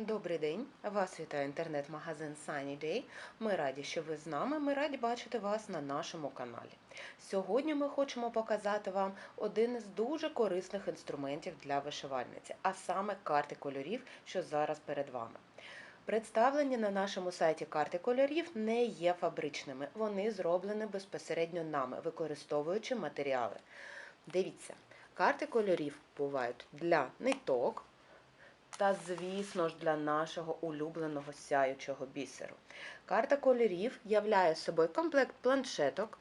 Добрий день! Вас вітає інтернет-магазин Sunny. Ми раді, що ви з нами. Ми раді бачити вас на нашому каналі. Сьогодні ми хочемо показати вам один із дуже корисних інструментів для вишивальниці, а саме карти кольорів, що зараз перед вами. Представлені на нашому сайті карти кольорів не є фабричними. Вони зроблені безпосередньо нами, використовуючи матеріали. Дивіться, карти кольорів бувають для ниток, та, звісно ж, для нашого улюбленого сяючого бісеру. Карта кольорів являє собою комплект планшеток,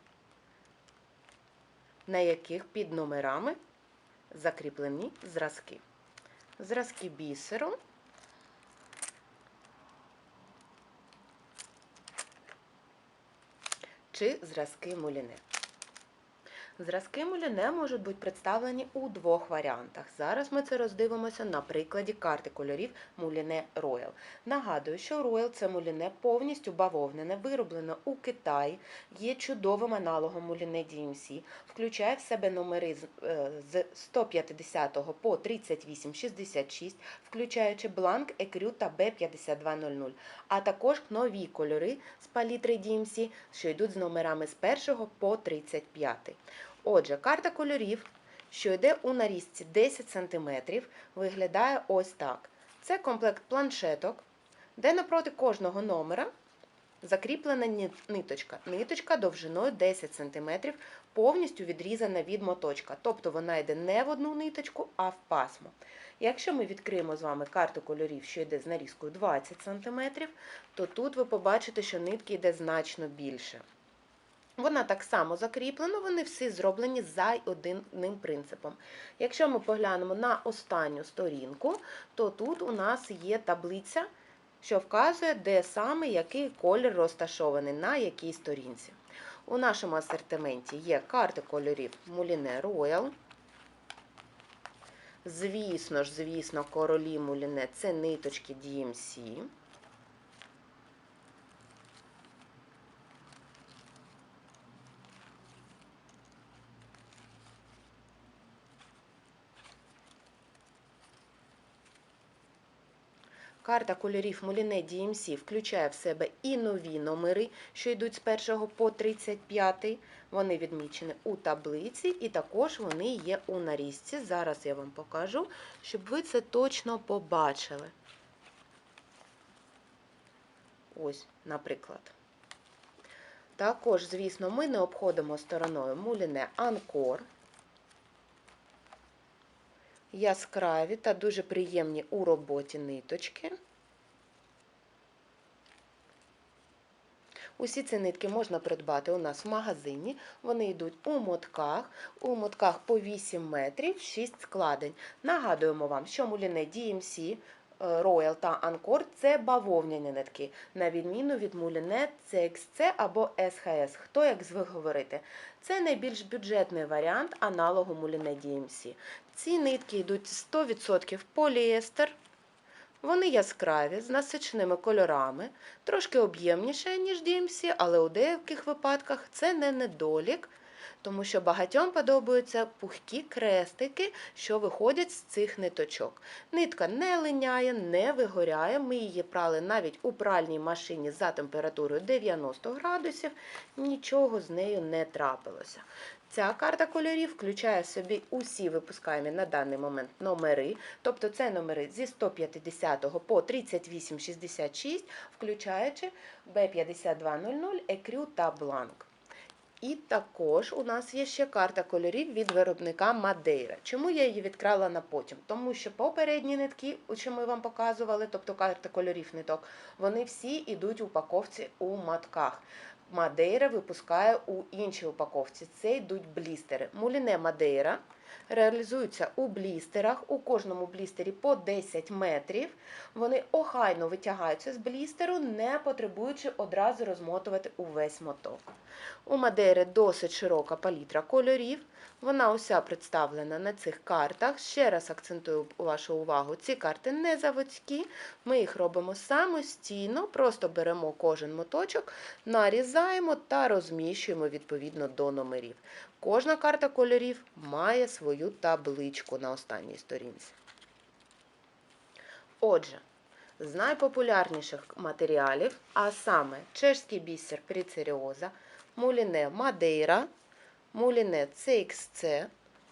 на яких під номерами закріплені зразки. Зразки бісеру. Чи зразки муліне. Зразки муліне можуть бути представлені у двох варіантах. Зараз ми це роздивимося на прикладі карти кольорів Муліне Royal. Нагадую, що Royal – це муліне повністю бавовнене, вироблено у Китаї, є чудовим аналогом муліне DMC, включає в себе номери з- е, з 150 по 3866, включаючи бланк, екрю та B5200, а також нові кольори з палітри DMC, що йдуть з номерами з 1 по 35. Отже, карта кольорів, що йде у нарізці 10 см, виглядає ось так. Це комплект планшеток, де напроти кожного номера закріплена ниточка. Ниточка довжиною 10 см, повністю відрізана від моточка. Тобто вона йде не в одну ниточку, а в пасмо. Якщо ми відкриємо з вами карту кольорів, що йде з нарізкою 20 см, то тут ви побачите, що нитки йде значно більше. Вона так само закріплена, вони всі зроблені за одним принципом. Якщо ми поглянемо на останню сторінку, то тут у нас є таблиця, що вказує, де саме який колір розташований на якій сторінці. У нашому асортименті є карти кольорів Муліне Royal. Звісно ж, звісно, королі Муліне це ниточки DMC. Карта кольорів Муліне DMC включає в себе і нові номери, що йдуть з 1 по 35. Вони відмічені у таблиці, і також вони є у нарізці. Зараз я вам покажу, щоб ви це точно побачили. Ось, наприклад. Також, звісно, ми не обходимо стороною Муліне Анкор. Яскраві та дуже приємні у роботі ниточки. Усі ці нитки можна придбати у нас в магазині. Вони йдуть у мотках. У мотках по 8 метрів, 6 складень. Нагадуємо вам, що муліне DMC, Royal та Анкор це бавовняні нитки, на відміну від муліне CXC або SHS. Хто як звик говорити? Це найбільш бюджетний варіант аналогу муліне DMC. Ці нитки йдуть 100% поліестер. Вони яскраві, з насиченими кольорами, трошки об'ємніше, ніж DMC, але у деяких випадках це не недолік, тому що багатьом подобаються пухкі крестики, що виходять з цих ниточок. Нитка не линяє, не вигоряє. Ми її прали навіть у пральній машині за температурою 90 градусів, нічого з нею не трапилося. Ця карта кольорів включає в собі усі випускаємі на даний момент номери, тобто це номери зі 150 по 3866, включаючи B5200, екрю та бланк. І також у нас є ще карта кольорів від виробника Мадейра. Чому я її відкрала на потім? Тому що попередні нитки, що ми вам показували, тобто карта кольорів ниток, вони всі йдуть у упаковці у матках. Мадейра випускає у іншій упаковці. Це йдуть блістери. Муліне Мадейра реалізуються у блістерах. У кожному блістері по 10 метрів. Вони охайно витягаються з блістеру, не потребуючи одразу розмотувати увесь моток. У Мадейри досить широка палітра кольорів. Вона уся представлена на цих картах. Ще раз акцентую вашу увагу: ці карти не заводські. Ми їх робимо самостійно, просто беремо кожен моточок, нарізаємо та розміщуємо відповідно до номерів. Кожна карта кольорів має свою табличку на останній сторінці. Отже, з найпопулярніших матеріалів, а саме чешський бісер пріцеріоза, муліне Мадейра, муліне CXC,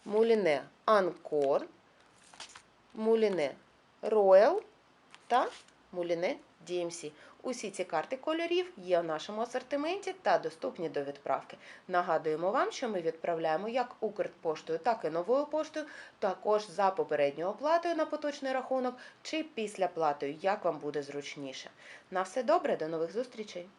муліне Анкор, муліне Royal та муліне DMC. Усі ці карти кольорів є в нашому асортименті та доступні до відправки. Нагадуємо вам, що ми відправляємо як Укрпоштою, так і новою поштою, також за попередньою оплатою на поточний рахунок чи після платою, як вам буде зручніше. На все добре, до нових зустрічей!